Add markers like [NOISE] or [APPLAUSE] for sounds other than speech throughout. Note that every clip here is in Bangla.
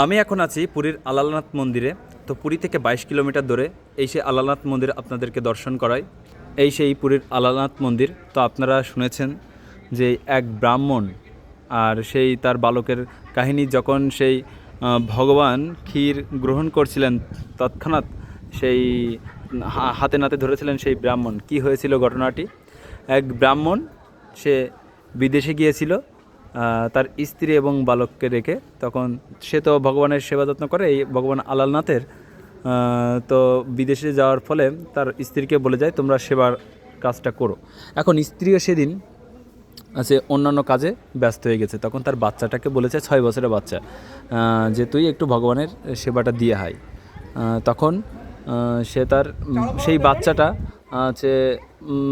আমি এখন আছি পুরীর আলালনাথ মন্দিরে। তো পুরী থেকে বাইশ কিলোমিটার দূরে এই সেই আলালনাথ মন্দির আপনাদেরকে দর্শন করাই। এই সেই পুরীর আলালনাথ মন্দির, তো আপনারা শুনেছেন যে এক ব্রাহ্মণ আর সেই তার বালকের কাহিনী যখন সেই ভগবান ক্ষীর গ্রহণ করছিলেন, তৎক্ষণাৎ সেই হাতে নাতে ধরেছিলেন সেই ব্রাহ্মণ। কি হয়েছিল ঘটনাটি? এক ব্রাহ্মণ সে বিদেশে গিয়েছিল তার স্ত্রী এবং বালককে রেখে, তখন সে তো ভগবানের সেবা যত্ন করে, এই ভগবান আলালনাথের। তো বিদেশে যাওয়ার ফলে তার স্ত্রীকে বলে যায়, তোমরা সেবার কাজটা করো। এখন স্ত্রীও সেদিন আছে অন্যান্য কাজে ব্যস্ত হয়ে গেছে। তখন তার বাচ্চাটাকে বলেছে, ছয় বছরের বাচ্চা যে তুই একটু ভগবানের সেবাটা দিয়ে হাই তখন সে তার সেই বাচ্চাটা আছে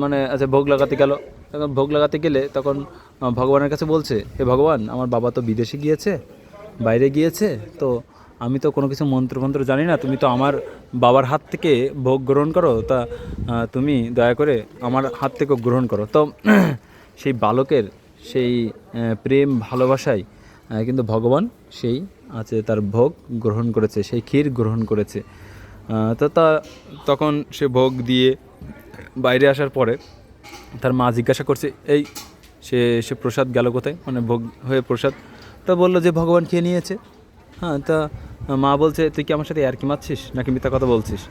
মানে আছে ভোগ লাগাতে গেল। তখন ভোগ লাগাতে গেলে তখন ভগবানের কাছে বলছে, হে ভগবান, আমার বাবা তো বিদেশে গিয়েছে, বাইরে গিয়েছে, তো আমি তো কোনো কিছু মন্ত্রমন্ত্র জানি না, তুমি তো আমার বাবার হাত থেকে ভোগ গ্রহণ করো, তা তুমি দয়া করে আমার হাত থেকেও গ্রহণ করো। তো [CLEARS THROAT] সেই বালকের সেই প্রেম, ভালোবাসায় কিন্তু ভগবান সেই আছে, তার ভোগ গ্রহণ করেছে, সেই ক্ষীর গ্রহণ করেছে। তো তা, তখন সে ভোগ দিয়ে বাইরে আসার পরে তার মা জিজ্ঞাসা করছে, এই, সে সে প্রসাদ গেল কোথায়? মানে ভোগ, হয়ে প্রসাদ। তা বলল যে, ভগবান খেয়ে নিয়েছে। হ্যাঁ তা মা বলছে, তুই কি আমার সাথে আর কি মারছিস নাকি মিথ্যা কথা বলছিস?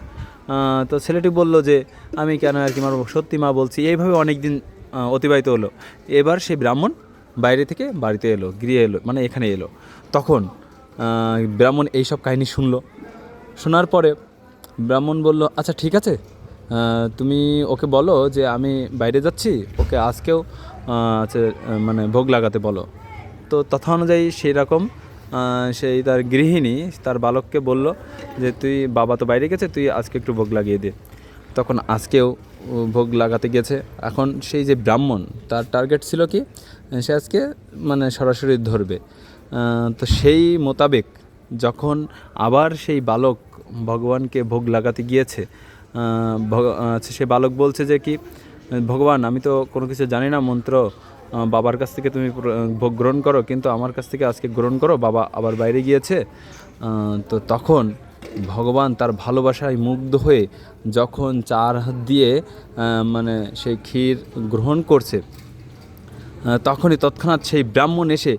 তো ছেলেটি বলল যে, আমি কেন আর কি মারবো? সত্যি মা বলছি, এইভাবে অনেক দিন অতিবাহিত হলো। এবার সেই ব্রাহ্মণ বাইরে থেকে বাড়িতে এলো, গৃহে এলো মানে এখানে এলো। তখন ব্রাহ্মণ এইসব কাহিনী শুনলো। শোনার পরে ব্রাহ্মণ বলল আচ্ছা ঠিক আছে তুমি ওকে বলো যে আমি বাইরে যাচ্ছি, ওকে আজকেও আছে মানে ভোগ লাগাতে বলো। তো তথা অনুযায়ী সেই রকম সেই তার গৃহিণী, তার বালককে বলল যে তুই বাবা তো বাইরে গেছে, তুই আজকে একটু ভোগ লাগিয়ে দে। তখন আজকেও ভোগ লাগাতে গেছে। এখন সেই যে ব্রাহ্মণ, তার টার্গেট ছিল কি? সে আজকে মানে সরাসরি ধরবে। তো সেই মোতাবেক যখন আবার সেই বালক ভগবানকে ভোগ লাগাতে গিয়েছে সে বালক বলছে যে কি, ভগবান, আমি তো কোনো কিছু জানি না, মন্ত্র বাবার কাছ থেকে তুমি ভোগ গ্রহণ করো, কিন্তু আমার কাছ থেকে আজকে গ্রহণ করো, বাবা আবার বাইরে গিয়েছে। তো তখন ভগবান তার ভালোবাসায় মুগ্ধ হয়ে যখন চার হাত দিয়ে মানে সেই ক্ষীর গ্রহণ করছে তখনই তৎক্ষণাৎ সেই ব্রাহ্মণ এসে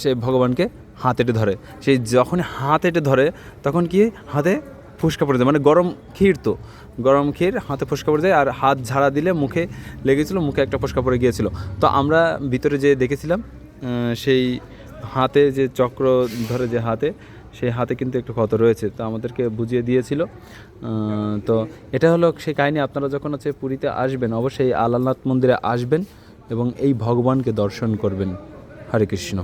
সে ভগবানকে হাত এটে ধরে। সেই যখনই হাত এটে ধরে, তখন কি হাতে ফুসকা পড়ে যায়। মানে গরম ক্ষীর তো। গরম ক্ষীর, হাতে ফুসকা পড়ে যায় আর হাত ঝাড়া দিলে মুখে লেগেছিলো, মুখে একটা ফুসকা পড়ে গিয়েছিল। তো আমরা ভিতরে যে দেখেছিলাম সেই হাতে যে চক্র ধরে যে হাতে, সেই হাতে কিন্তু একটু ক্ষত রয়েছে। তো আমাদেরকে বুঝিয়ে দিয়েছিল। তো এটা হলো সেই কাহিনী। আপনারা যখন হচ্ছে পুরীতে আসবেন, অবশ্যই আলালনাথ মন্দিরে আসবেন এবং এই ভগবানকে দর্শন করবেন। হরে কৃষ্ণ।